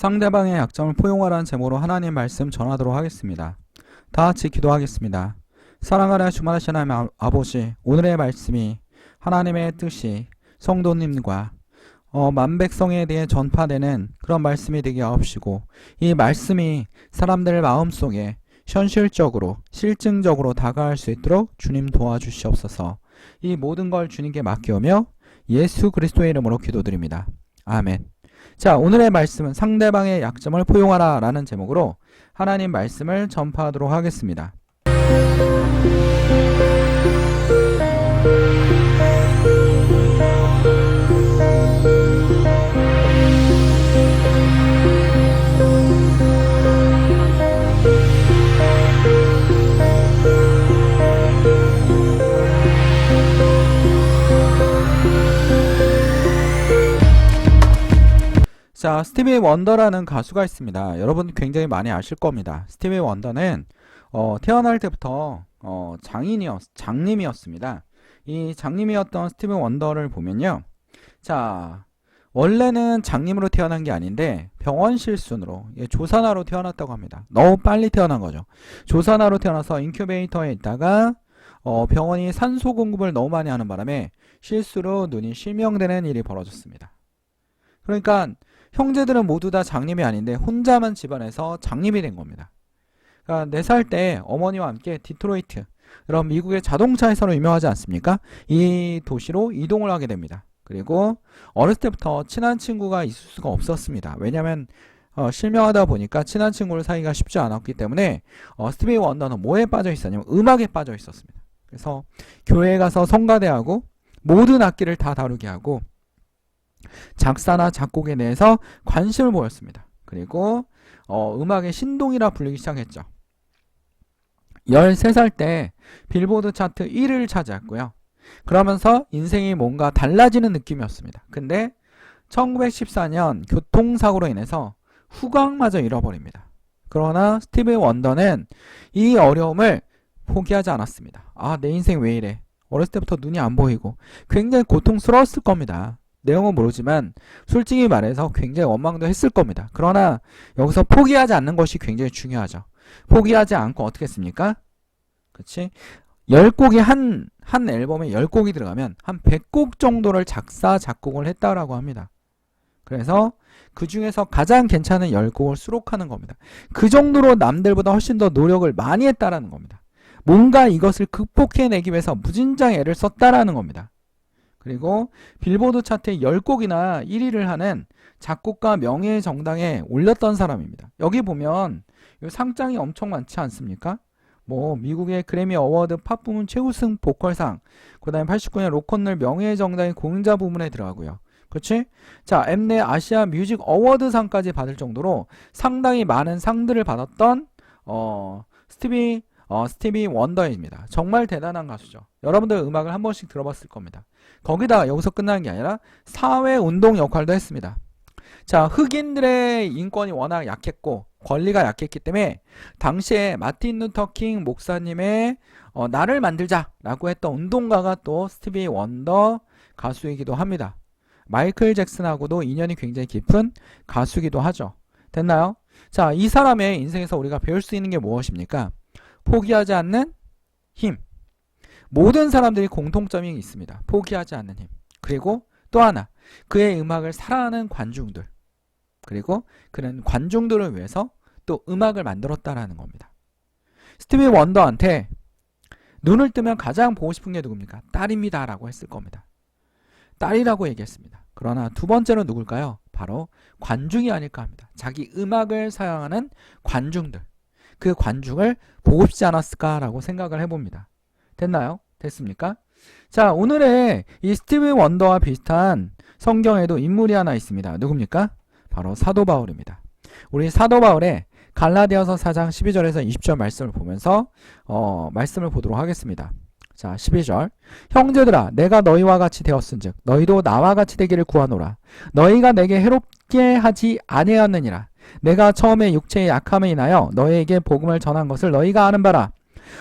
상대방의 약점을 포용하라는 제목으로 하나님 말씀 전하도록 하겠습니다. 다 같이 기도하겠습니다. 사랑하라 주말하신 하나님 아- 아버지, 오늘의 말씀이 하나님의 뜻이 성도님과 어, 만백성에 대해 전파되는 그런 말씀이 되게 하옵시고 이 말씀이 사람들 마음속에 현실적으로 실증적으로 다가갈 수 있도록 주님 도와주시옵소서. 이 모든 걸 주님께 맡기오며 예수 그리스도의 이름으로 기도드립니다. 아멘. 자, 오늘의 말씀은 상대방의 약점을 포용하라 라는 제목으로 하나님 말씀을 전파하도록 하겠습니다. 스티비 원더라는 가수가 있습니다. 여러분 굉장히 많이 아실 겁니다. 스티비 원더는 어, 태어날 때부터 어, 장인이었, 장님이었습니다. 이 장님이었던 스티비 원더를 보면요. 자, 원래는 장님으로 태어난 게 아닌데 병원 실순으로 예, 조산아로 태어났다고 합니다. 너무 빨리 태어난 거죠. 조산아로 태어나서 인큐베이터에 있다가 어, 병원이 산소 공급을 너무 많이 하는 바람에 실수로 눈이 실명되는 일이 벌어졌습니다. 그러니까 형제들은 모두 다 장님이 아닌데 혼자만 집안에서 장님이 된 겁니다. 그러니까 4살 때 어머니와 함께 디트로이트 그런 미국의 자동차 회사로 유명하지 않습니까? 이 도시로 이동을 하게 됩니다. 그리고 어렸을 때부터 친한 친구가 있을 수가 없었습니다. 왜냐하면 어, 실명하다 보니까 친한 친구를 사귀기가 쉽지 않았기 때문에 어, 스티비 원더는 뭐에 빠져 있었냐면 음악에 빠져 있었습니다. 그래서 교회에 가서 성가대하고 모든 악기를 다 다루게 하고 작사나 작곡에 대해서 관심을 보였습니다. 그리고 어, 음악의 신동이라 불리기 시작했죠. 13살 때 빌보드 차트 1위를 차지했고요. 그러면서 인생이 뭔가 달라지는 느낌이었습니다. 근데 1914년 교통사고로 인해서 후광마저 잃어버립니다. 그러나 스티브 원더는 이 어려움을 포기하지 않았습니다. 아, 내 인생 왜 이래? 어렸을 때부터 눈이 안 보이고 굉장히 고통스러웠을 겁니다. 내용은 모르지만 솔직히 말해서 굉장히 원망도 했을 겁니다. 그러나 여기서 포기하지 않는 것이 굉장히 중요하죠. 포기하지 않고 어떻게 했습니까? 그치? 10곡이 한, 한 앨범에 10곡이 들어가면 한 100곡 정도를 작사, 작곡을 했다라고 합니다. 그래서 그 중에서 가장 괜찮은 10곡을 수록하는 겁니다. 그 정도로 남들보다 훨씬 더 노력을 많이 했다라는 겁니다. 뭔가 이것을 극복해내기 위해서 무진장 애를 썼다라는 겁니다. 그리고 빌보드 차트에 10곡이나 1위를 하는 작곡가 명예의 정당에 올렸던 사람입니다. 여기 보면 이 상장이 엄청 많지 않습니까? 뭐 미국의 그래미 어워드 팝 부문 최우승 보컬상, 그 다음에 89년 로컨널 명예의 정당의 공자 부문에 들어가고요. 그렇지? 자, 엠넷 아시아 뮤직 어워드상까지 받을 정도로 상당히 많은 상들을 받았던 어, 스티비 어, 스티비 원더입니다. 정말 대단한 가수죠. 여러분들 음악을 한 번씩 들어봤을 겁니다. 거기다 여기서 끝나는 게 아니라 사회 운동 역할도 했습니다. 자, 흑인들의 인권이 워낙 약했고 권리가 약했기 때문에 당시에 마틴 루터킹 목사님의 어, 나를 만들자라고 했던 운동가가 또 스티비 원더 가수이기도 합니다. 마이클 잭슨하고도 인연이 굉장히 깊은 가수이기도 하죠. 됐나요? 자, 이 사람의 인생에서 우리가 배울 수 있는 게 무엇입니까? 포기하지 않는 힘. 모든 사람들이 공통점이 있습니다. 포기하지 않는 힘. 그리고 또 하나, 그의 음악을 사랑하는 관중들. 그리고 그는 관중들을 위해서 또 음악을 만들었다라는 겁니다. 스티비 원더한테 눈을 뜨면 가장 보고 싶은 게 누굽니까? 딸입니다. 라고 했을 겁니다. 딸이라고 얘기했습니다. 그러나 두 번째로 누굴까요? 바로 관중이 아닐까 합니다. 자기 음악을 사랑하는 관중들. 그 관중을 보고 싶지 않았을까라고 생각을 해봅니다. 됐나요? 됐습니까? 자, 오늘의 이 스티브 원더와 비슷한 성경에도 인물이 하나 있습니다. 누굽니까? 바로 사도 바울입니다. 우리 사도 바울의 갈라디아서 4장 12절에서 20절 말씀을 보면서 어, 말씀을 보도록 하겠습니다. 자, 12절. 형제들아, 내가 너희와 같이 되었은즉 너희도 나와 같이 되기를 구하노라. 너희가 내게 해롭게 하지 아니하느니라. 내가 처음에 육체의 약함에 인하여 너희에게 복음을 전한 것을 너희가 아는 바라.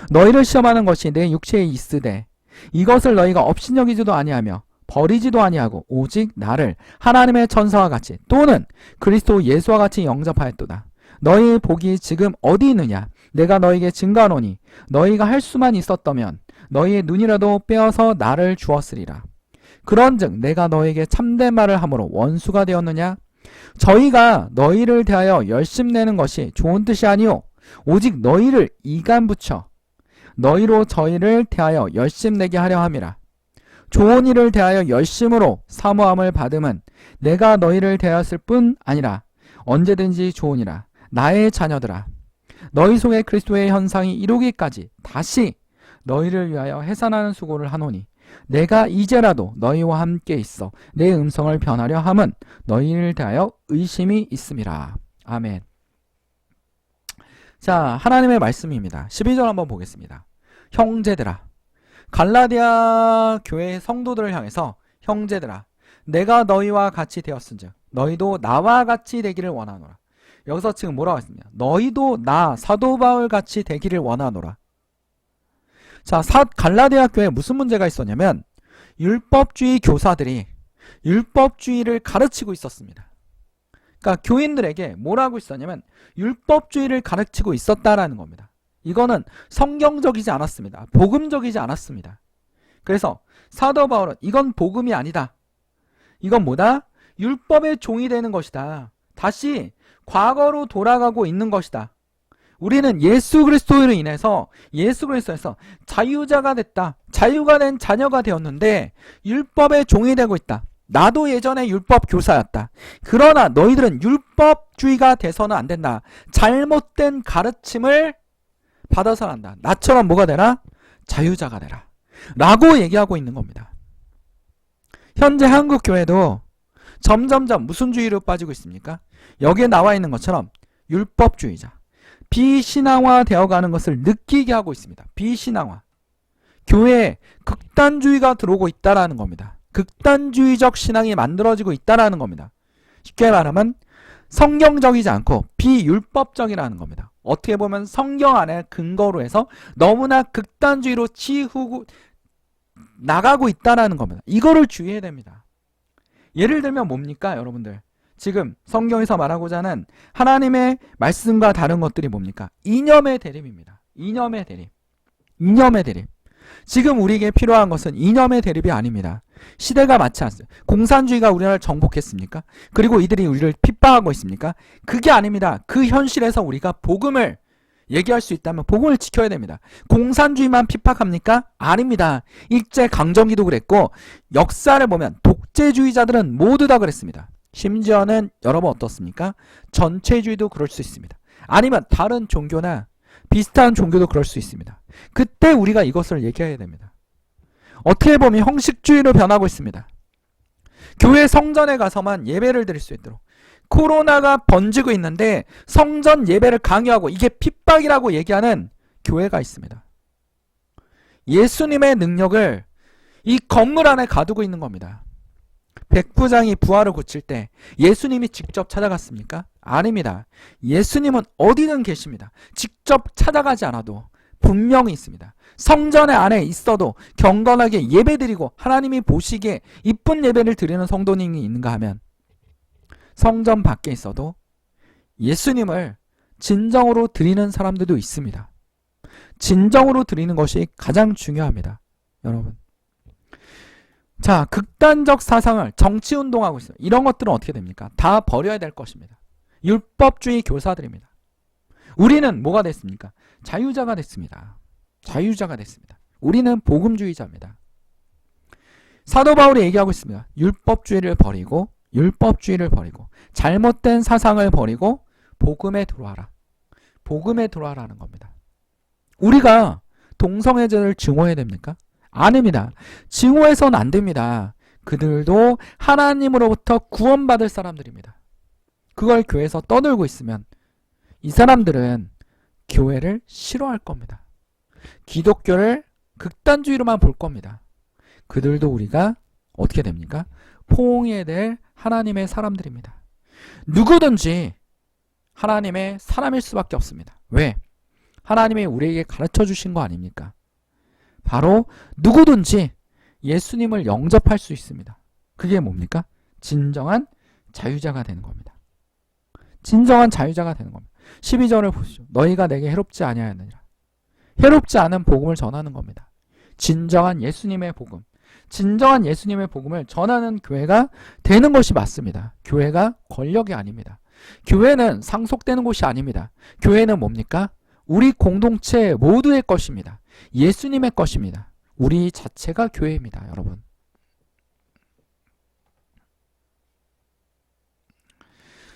너희를 시험하는 것이 내 육체에 있으되 이것을 너희가 업신여기지도 아니하며 버리지도 아니하고 오직 나를 하나님의 천사와 같이 또는 그리스도 예수와 같이 영접하였도다. 너희 복이 지금 어디 있느냐? 내가 너에게 증가하노니 너희가 할 수만 있었다면 너희의 눈이라도 빼어서 나를 주었으리라. 그런즉 내가 너에게 참된 말을 함으로 원수가 되었느냐? 저희가 너희를 대하여 열심내는 것이 좋은 뜻이 아니오 오직 너희를 이간 붙여 너희로 저희를 대하여 열심 내게 하려 함이라. 좋은 일을 대하여 열심으로 사모함을 받음은 내가 너희를 대하였을 뿐 아니라 언제든지 좋으니라. 나의 자녀들아. 너희 속에 그리스도의 현상이 이루기까지 다시 너희를 위하여 해산하는 수고를 하노니 내가 이제라도 너희와 함께 있어 내 음성을 변하려 함은 너희를 대하여 의심이 있음이라. 아멘. 자, 하나님의 말씀입니다. 12절 한번 보겠습니다. 형제들아. 갈라디아 교회 성도들을 향해서 형제들아. 내가 너희와 같이 되었은즉 너희도 나와 같이 되기를 원하노라. 여기서 지금 뭐라고 했습니까? 너희도 나 사도 바울 같이 되기를 원하노라. 자, 사, 갈라디아 교회에 무슨 문제가 있었냐면 율법주의 교사들이 율법주의를 가르치고 있었습니다. 그러니까 교인들에게 뭐라고 있었냐면 율법주의를 가르치고 있었다라는 겁니다. 이거는 성경적이지 않았습니다. 복음적이지 않았습니다. 그래서 사도 바울은 이건 복음이 아니다. 이건 뭐다? 율법의 종이 되는 것이다. 다시 과거로 돌아가고 있는 것이다. 우리는 예수 그리스도로 인해서 예수 그리스도에서 자유자가 됐다. 자유가 된 자녀가 되었는데 율법의 종이 되고 있다. 나도 예전에 율법 교사였다. 그러나 너희들은 율법주의가 돼서는 안 된다. 잘못된 가르침을 받아서 한다. 나처럼 뭐가 되라? 자유자가 되라. 라고 얘기하고 있는 겁니다. 현재 한국 교회도 점점점 무슨 주의로 빠지고 있습니까? 여기에 나와 있는 것처럼 율법주의자. 비신앙화 되어가는 것을 느끼게 하고 있습니다. 비신앙화. 교회에 극단주의가 들어오고 있다라는 겁니다. 극단주의적 신앙이 만들어지고 있다라는 겁니다. 쉽게 말하면 성경적이지 않고 비율법적이라는 겁니다. 어떻게 보면 성경 안에 근거로 해서 너무나 극단주의로 치우고 나가고 있다라는 겁니다. 이거를 주의해야 됩니다. 예를 들면 뭡니까, 여러분들? 지금 성경에서 말하고자 하는 하나님의 말씀과 다른 것들이 뭡니까? 이념의 대립입니다. 이념의 대립. 이념의 대립. 지금 우리에게 필요한 것은 이념의 대립이 아닙니다. 시대가 맞지 않습니다. 공산주의가 우리나라를 정복했습니까? 그리고 이들이 우리를 핍박하고 있습니까? 그게 아닙니다. 그 현실에서 우리가 복음을 얘기할 수 있다면 복음을 지켜야 됩니다. 공산주의만 핍박합니까? 아닙니다. 일제 강점기도 그랬고 역사를 보면 독재주의자들은 모두 다 그랬습니다. 심지어는 여러분 어떻습니까? 전체주의도 그럴 수 있습니다. 아니면 다른 종교나 비슷한 종교도 그럴 수 있습니다. 그때 우리가 이것을 얘기해야 됩니다. 어떻게 보면 형식주의로 변하고 있습니다. 교회 성전에 가서만 예배를 드릴 수 있도록 코로나가 번지고 있는데 성전 예배를 강요하고 이게 핍박이라고 얘기하는 교회가 있습니다. 예수님의 능력을 이 건물 안에 가두고 있는 겁니다. 백부장이 부하를 고칠 때 예수님이 직접 찾아갔습니까? 아닙니다. 예수님은 어디든 계십니다. 직접 찾아가지 않아도 분명히 있습니다. 성전의 안에 있어도 경건하게 예배드리고 하나님이 보시기에 이쁜 예배를 드리는 성도님이 있는가 하면 성전 밖에 있어도 예수님을 진정으로 드리는 사람들도 있습니다. 진정으로 드리는 것이 가장 중요합니다. 여러분. 자, 극단적 사상을 정치 운동하고 있어요. 이런 것들은 어떻게 됩니까? 다 버려야 될 것입니다. 율법주의 교사들입니다. 우리는 뭐가 됐습니까? 자유자가 됐습니다. 자유자가 됐습니다. 우리는 복음주의자입니다. 사도 바울이 얘기하고 있습니다. 율법주의를 버리고 율법주의를 버리고 잘못된 사상을 버리고 복음에 들어와라. 복음에 들어와라는 겁니다. 우리가 동성애자를 증오해야 됩니까? 아닙니다. 증오해서는 안 됩니다. 그들도 하나님으로부터 구원받을 사람들입니다. 그걸 교회에서 떠들고 있으면 이 사람들은 교회를 싫어할 겁니다. 기독교를 극단주의로만 볼 겁니다. 그들도 우리가 어떻게 됩니까? 포옹해야 될 하나님의 사람들입니다. 누구든지 하나님의 사람일 수밖에 없습니다. 왜? 하나님이 우리에게 가르쳐 주신 거 아닙니까? 바로 누구든지 예수님을 영접할 수 있습니다. 그게 뭡니까? 진정한 자유자가 되는 겁니다. 진정한 자유자가 되는 겁니다. 12절을 보시죠. 너희가 내게 해롭지 아니하였느니라. 해롭지 않은 복음을 전하는 겁니다. 진정한 예수님의 복음. 진정한 예수님의 복음을 전하는 교회가 되는 것이 맞습니다. 교회가 권력이 아닙니다. 교회는 상속되는 곳이 아닙니다. 교회는 뭡니까? 우리 공동체 모두의 것입니다. 예수님의 것입니다. 우리 자체가 교회입니다, 여러분.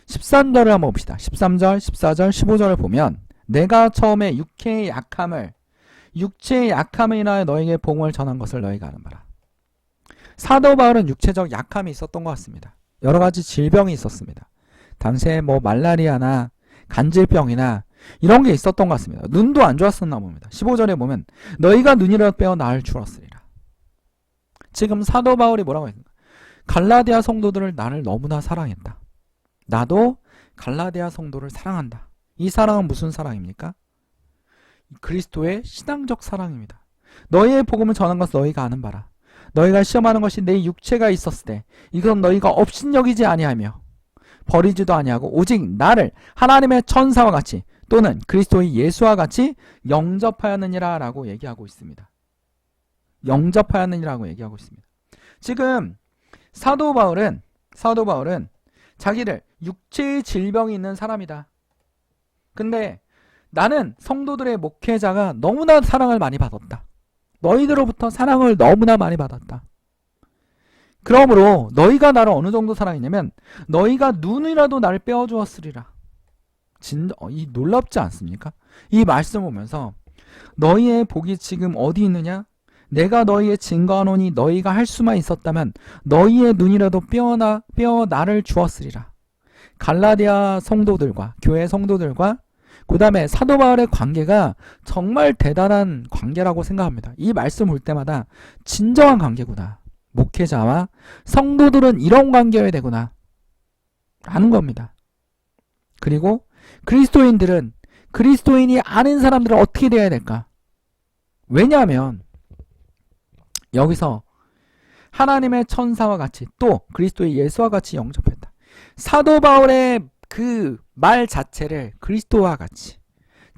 13절을 한번 봅시다. 13절, 14절, 15절을 보면 내가 처음에 육체의 약함을 육체의 약함을 인하여 너에게 복음을 전한 것을 너희가 아는 바라. 사도 바울은 육체적 약함이 있었던 것 같습니다. 여러 가지 질병이 있었습니다. 당시에 뭐 말라리아나 간질병이나 이런 게 있었던 것 같습니다. 눈도 안 좋았었나 봅니다. 15절에 보면 너희가 눈이라도 빼어 나을 줄었으리라. 지금 사도 바울이 뭐라고 했는가? 갈라디아 성도들을 나를 너무나 사랑했다. 나도 갈라디아 성도를 사랑한다. 이 사랑은 무슨 사랑입니까? 그리스도의 신앙적 사랑입니다. 너희의 복음을 전한 것은 너희가 아는 바라. 너희가 시험하는 것이 내 육체가 있었을 때 이건 너희가 업신여기지 아니하며 버리지도 아니하고 오직 나를 하나님의 천사와 같이 또는 그리스도의 예수와 같이 영접하였느니라 라고 얘기하고 있습니다. 영접하였느니라고 얘기하고 있습니다. 지금 사도 바울은 사도 바울은 자기를 육체의 질병이 있는 사람이다. 근데 나는 성도들의 목회자가 너무나 사랑을 많이 받았다. 너희들로부터 사랑을 너무나 많이 받았다. 그러므로 너희가 나를 어느 정도 사랑했냐면 너희가 눈이라도 나를 빼어주었으리라. 진, 어, 이 놀랍지 않습니까? 이 말씀 보면서 너희의 복이 지금 어디 있느냐? 내가 너희의 증거하노니 너희가 할 수만 있었다면 너희의 눈이라도 빼어나 빼어 나를 주었으리라. 갈라디아 성도들과 교회 성도들과 그 다음에 사도 바울의 관계가 정말 대단한 관계라고 생각합니다. 이 말씀 볼 때마다 진정한 관계구나. 목회자와 성도들은 이런 관계여야 되구나. 라는 겁니다. 그리고 그리스도인들은 그리스도인이 아닌 사람들은 어떻게 되어야 될까? 왜냐하면 여기서 하나님의 천사와 같이 또 그리스도의 예수와 같이 영접했다. 사도 바울의 그 말 자체를 그리스도와 같이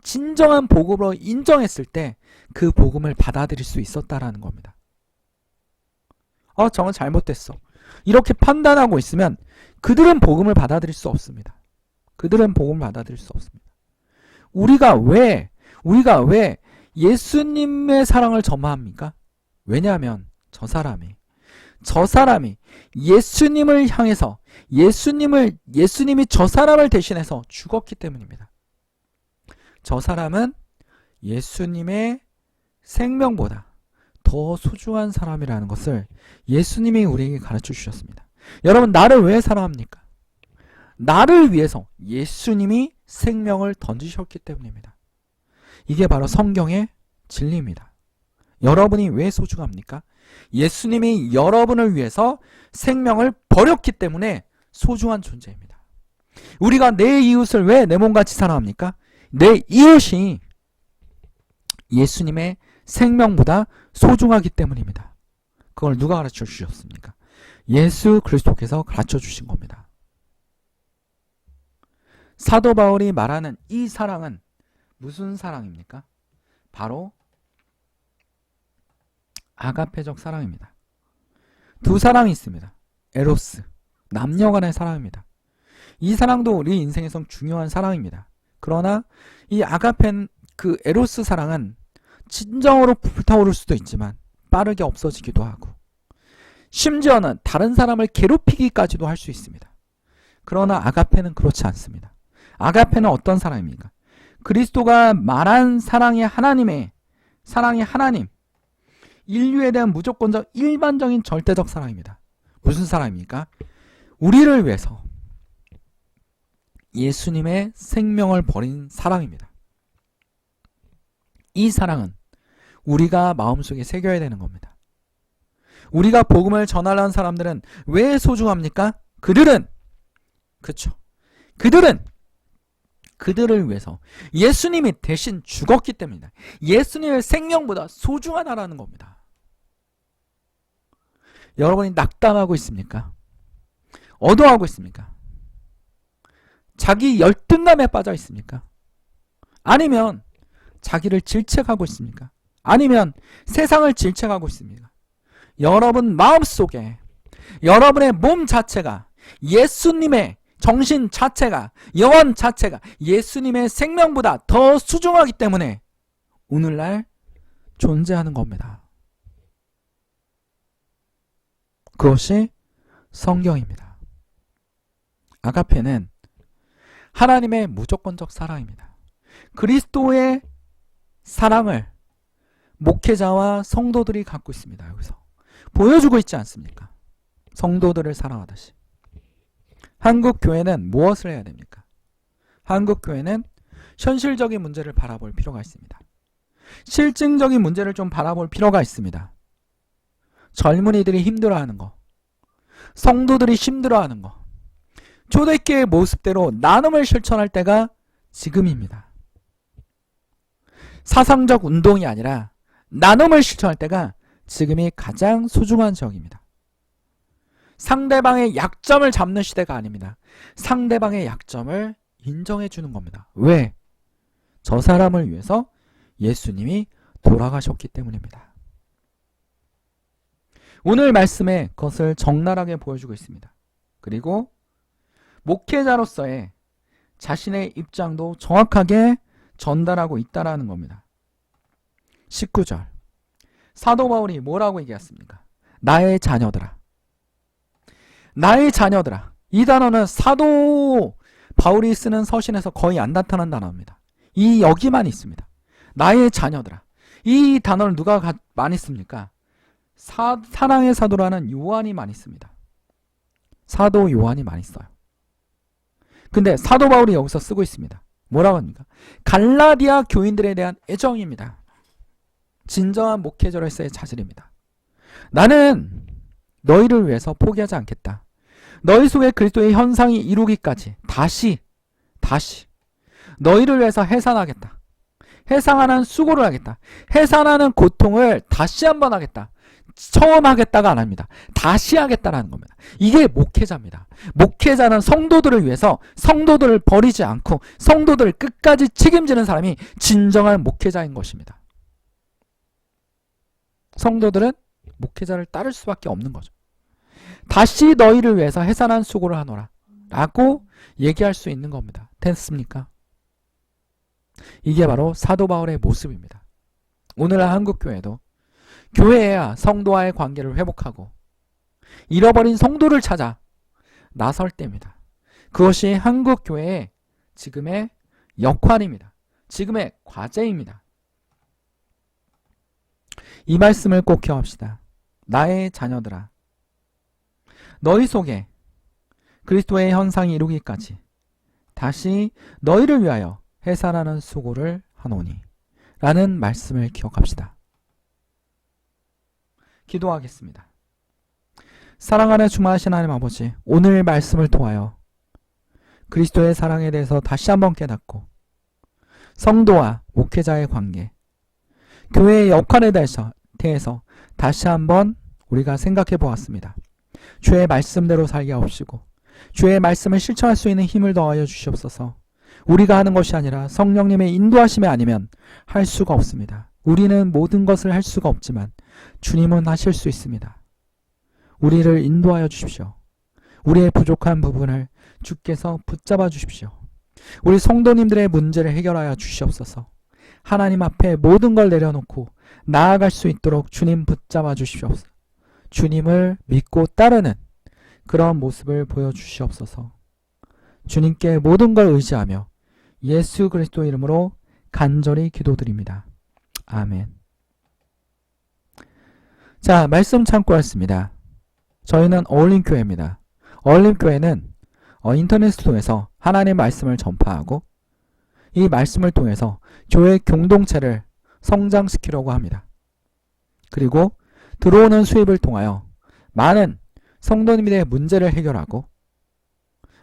진정한 복음으로 인정했을 때 그 복음을 받아들일 수 있었다라는 겁니다. 어, 저건 잘못됐어. 이렇게 판단하고 있으면 그들은 복음을 받아들일 수 없습니다. 그들은 복음을 받아들일 수 없습니다. 우리가 왜, 우리가 왜 예수님의 사랑을 점화합니까? 왜냐하면 저 사람이, 저 사람이 예수님을 향해서 예수님을, 예수님이 저 사람을 대신해서 죽었기 때문입니다. 저 사람은 예수님의 생명보다 더 소중한 사람이라는 것을 예수님이 우리에게 가르쳐 주셨습니다. 여러분, 나를 왜 사랑합니까? 나를 위해서 예수님이 생명을 던지셨기 때문입니다. 이게 바로 성경의 진리입니다. 여러분이 왜 소중합니까? 예수님이 여러분을 위해서 생명을 버렸기 때문에 소중한 존재입니다. 우리가 내 이웃을 왜 내 몸같이 사랑합니까? 내 이웃이 예수님의 생명보다 소중하기 때문입니다. 그걸 누가 가르쳐 주셨습니까? 예수 그리스도께서 가르쳐 주신 겁니다. 사도 바울이 말하는 이 사랑은 무슨 사랑입니까? 바로 아가페적 사랑입니다. 두 사랑이 있습니다. 에로스, 남녀 간의 사랑입니다. 이 사랑도 우리 인생에서 중요한 사랑입니다. 그러나 이 아가펜 그 에로스 사랑은 진정으로 불타오를 수도 있지만 빠르게 없어지기도 하고 심지어는 다른 사람을 괴롭히기까지도 할 수 있습니다. 그러나 아가페는 그렇지 않습니다. 아가페는 어떤 사랑입니까? 그리스도가 말한 사랑이 하나님의 사랑이 하나님 인류에 대한 무조건적 일반적인 절대적 사랑입니다. 무슨 사랑입니까? 우리를 위해서 예수님의 생명을 버린 사랑입니다. 이 사랑은 우리가 마음속에 새겨야 되는 겁니다. 우리가 복음을 전하려는 사람들은 왜 소중합니까? 그들은 그렇죠. 그들은 그들을 위해서 예수님이 대신 죽었기 때문이다. 예수님의 생명보다 소중하다라는 겁니다. 여러분이 낙담하고 있습니까? 어두워하고 있습니까? 자기 열등감에 빠져 있습니까? 아니면 자기를 질책하고 있습니까? 아니면 세상을 질책하고 있습니까? 여러분 마음속에 여러분의 몸 자체가 예수님의 정신 자체가 영혼 자체가 예수님의 생명보다 더 수중하기 때문에 오늘날 존재하는 겁니다. 그것이 성경입니다. 아가페는 하나님의 무조건적 사랑입니다. 그리스도의 사랑을 목회자와 성도들이 갖고 있습니다. 여기서 보여주고 있지 않습니까? 성도들을 사랑하듯이. 한국 교회는 무엇을 해야 됩니까? 한국 교회는 현실적인 문제를 바라볼 필요가 있습니다. 실증적인 문제를 좀 바라볼 필요가 있습니다. 젊은이들이 힘들어하는 거, 성도들이 힘들어하는 거, 초대교회 모습대로 나눔을 실천할 때가 지금입니다. 사상적 운동이 아니라 나눔을 실천할 때가 지금이 가장 소중한 적입니다. 상대방의 약점을 잡는 시대가 아닙니다. 상대방의 약점을 인정해 주는 겁니다. 왜? 저 사람을 위해서 예수님이 돌아가셨기 때문입니다. 오늘 말씀에 그것을 적나라하게 보여주고 있습니다. 그리고 목회자로서의 자신의 입장도 정확하게 전달하고 있다라는 겁니다. 19절. 사도 바울이 뭐라고 얘기했습니까? 나의 자녀들아. 나의 자녀들아. 이 단어는 사도 바울이 쓰는 서신에서 거의 안 나타난 단어입니다. 이 여기만 있습니다. 나의 자녀들아. 이 단어를 누가 가, 많이 씁니까? 사, 사랑의 사도라는 요한이 많이 씁니다. 사도 요한이 많이 써요. 근데 사도 바울이 여기서 쓰고 있습니다. 뭐라고 합니까? 갈라디아 교인들에 대한 애정입니다. 진정한 목회자로서의 자질입니다. 나는 너희를 위해서 포기하지 않겠다. 너희 속에 그리스도의 현상이 이루기까지 다시 다시 너희를 위해서 해산하겠다. 해상하는 수고를 하겠다. 해산하는 고통을 다시 한번 하겠다. 처음 하겠다가 안 합니다. 다시 하겠다라는 겁니다. 이게 목회자입니다. 목회자는 성도들을 위해서 성도들을 버리지 않고 성도들을 끝까지 책임지는 사람이 진정한 목회자인 것입니다. 성도들은 목회자를 따를 수밖에 없는 거죠. 다시 너희를 위해서 해산한 수고를 하노라. 라고 얘기할 수 있는 겁니다. 됐습니까? 이게 바로 사도 바울의 모습입니다. 오늘날 한국교회도 교회야 성도와의 관계를 회복하고 잃어버린 성도를 찾아 나설 때입니다. 그것이 한국교회의 지금의 역할입니다. 지금의 과제입니다. 이 말씀을 꼭 기억합시다. 나의 자녀들아. 너희 속에 그리스도의 현상이 이루기까지 다시 너희를 위하여 해산하는 수고를 하노니 라는 말씀을 기억합시다. 기도하겠습니다. 사랑하는 주마하신 하나님 아버지 오늘 말씀을 통하여 그리스도의 사랑에 대해서 다시 한번 깨닫고 성도와 목회자의 관계 교회의 역할에 대해서, 대해서 다시 한번 우리가 생각해 보았습니다. 주의 말씀대로 살게 하옵시고 주의 말씀을 실천할 수 있는 힘을 더하여 주시옵소서. 우리가 하는 것이 아니라 성령님의 인도하심이 아니면 할 수가 없습니다. 우리는 모든 것을 할 수가 없지만 주님은 하실 수 있습니다. 우리를 인도하여 주십시오. 우리의 부족한 부분을 주께서 붙잡아 주십시오. 우리 성도님들의 문제를 해결하여 주시옵소서. 하나님 앞에 모든 걸 내려놓고 나아갈 수 있도록 주님 붙잡아 주시옵소서. 주님을 믿고 따르는 그런 모습을 보여주시옵소서. 주님께 모든 걸 의지하며 예수 그리스도 이름으로 간절히 기도드립니다. 아멘. 자, 말씀 참고했습니다. 저희는 어울림교회입니다. 어울림교회는 어, 인터넷을 통해서 하나님의 말씀을 전파하고 이 말씀을 통해서 교회 공동체를 성장시키려고 합니다. 그리고 들어오는 수입을 통하여 많은 성도님들의 문제를 해결하고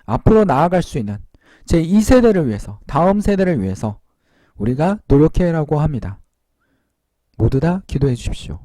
앞으로 나아갈 수 있는 제 2세대를 위해서, 다음 세대를 위해서 우리가 노력해라고 합니다. 모두 다 기도해 주십시오.